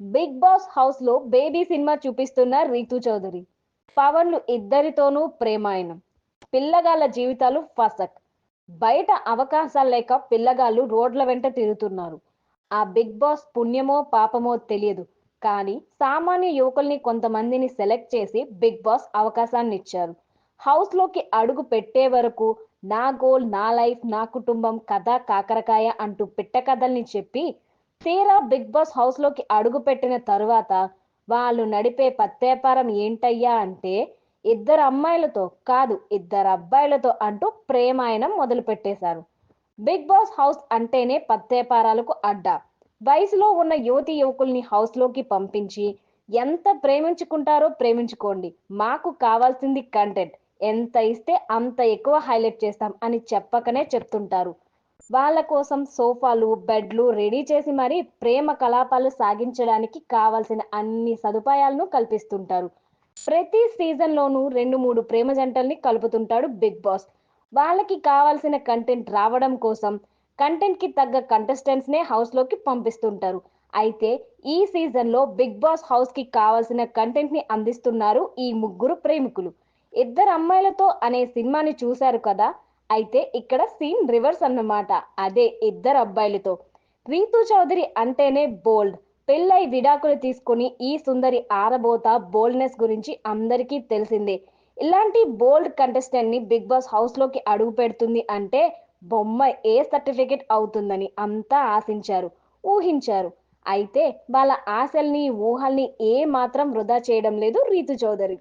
Big boss హౌస్లో baby cinema చూపిస్తున్న రీతు చౌదరి. పవన్లు ఇద్దరితోనూ ప్రేమాయణం. పిల్లగాళ్ళ జీవితాలు ఫసక్. బయట అవకాశాలు లేక పిల్లగాళ్ళు రోడ్ల వెంట తిరుగుతున్నారు. ఆ బిగ్ బాస్ పుణ్యమో పాపమో తెలియదు. కానీ సామాన్య యువకుల్ని కొంతమందిని సెలెక్ట్ చేసి బిగ్ బాస్ అవకాశాన్ని ఇచ్చారు. హౌస్లోకి అడుగు పెట్టే వరకు నా గోల్ నా లైఫ్ నా కుటుంబం కథ కాకరకాయ అంటూ పిట్ట కథల్ని చెప్పి తీరా బిగ్ బాస్ హౌస్లోకి అడుగు పెట్టిన తరువాత వాళ్ళు నడిపే పత్తేపారం ఏంటయ్యా అంటే ఇద్దరు అమ్మాయిలతో కాదు ఇద్దరు అబ్బాయిలతో అంటూ ప్రేమాయణం మొదలు పెట్టేశారు. బిగ్ బాస్ హౌస్ అంటేనే పత్తేపారాలకు అడ్డా. వయసులో ఉన్న యువతి యువకుల్ని హౌస్లోకి పంపించి ఎంత ప్రేమించుకుంటారో ప్రేమించుకోండి మాకు కావాల్సింది కంటెంట్. ఎంత ఇస్తే అంత ఎక్కువ హైలైట్ చేస్తాం అని చెప్పకనే చెప్తుంటారు. వాళ్ళ కోసం సోఫాలు బెడ్లు రెడీ చేసి మరీ ప్రేమ కలాపాలు సాగించడానికి కావాల్సిన అన్ని సదుపాయాలను కల్పిస్తుంటారు. ప్రతి సీజన్లోనూ రెండు మూడు ప్రేమ జంటల్ని కలుపుతుంటాడు బిగ్ బాస్. వాళ్ళకి కావాల్సిన కంటెంట్ రావడం కోసం కంటెంట్కి తగ్గ కంటెస్టెంట్స్ నే హౌస్లోకి పంపిస్తుంటారు. అయితే ఈ సీజన్లో బిగ్ బాస్ హౌస్కి కావాల్సిన కంటెంట్ని అందిస్తున్నారు ఈ ముగ్గురు ప్రేమికులు. ఇద్దరు అమ్మాయిలతో అనే సినిమాని చూశారు కదా అయితే ఇక్కడ సీన్ రివర్స్ అన్నమాట. అదే ఇద్దరు అబ్బాయిలతో. రీతు చౌదరి అంటేనే బోల్డ్. పెళ్ళై విడాకులు తీసుకుని ఈ సుందరి ఆరబోత బోల్డ్నెస్ గురించి అందరికీ తెలిసిందే. ఇలాంటి బోల్డ్ కంటెస్టెంట్ని బిగ్ బాస్ హౌస్లోకి అడుగు పెడుతుంది అంటే బొమ్మ ఏ సర్టిఫికెట్ అవుతుందని అంతా ఆశించారు ఊహించారు. అయితే వాళ్ళ ఆశల్ని ఊహల్ని ఏ మాత్రం వృధా చేయడం లేదు రీతు చౌదరి.